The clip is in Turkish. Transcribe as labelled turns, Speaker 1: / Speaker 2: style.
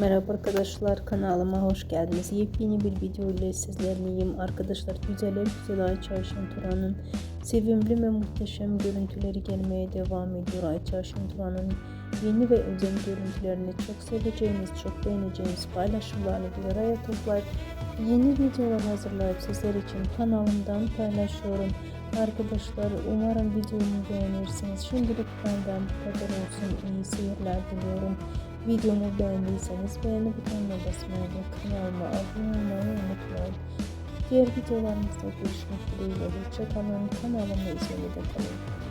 Speaker 1: Merhaba arkadaşlar kanalıma hoş geldiniz. Yepyeni bir video ile sizlerleyim. Arkadaşlar güzeller güzel Ayça Şenturan'ın sevimli ve muhteşem görüntüleri gelmeye devam ediyor. Ayça Şenturan'ın yeni ve özel görüntülerini çok seveceğiniz, çok beğeneceğiniz paylaşımlarını bir araya toplayıp yeni videolar hazırlayıp sizler için kanalımdan paylaşıyorum. Arkadaşlar umarım videomu beğenirsiniz. Şimdilik benden bu kadar olsun. İyi seyirler diliyorum. Videomu beğendiyseniz beğeni butonuna basmayı ve kanalıma abone olmayı unutmayın. Diğer videolarımızda görüşmek dileğiyle. Hoşçakalın. Kanalımı izlemede kalın.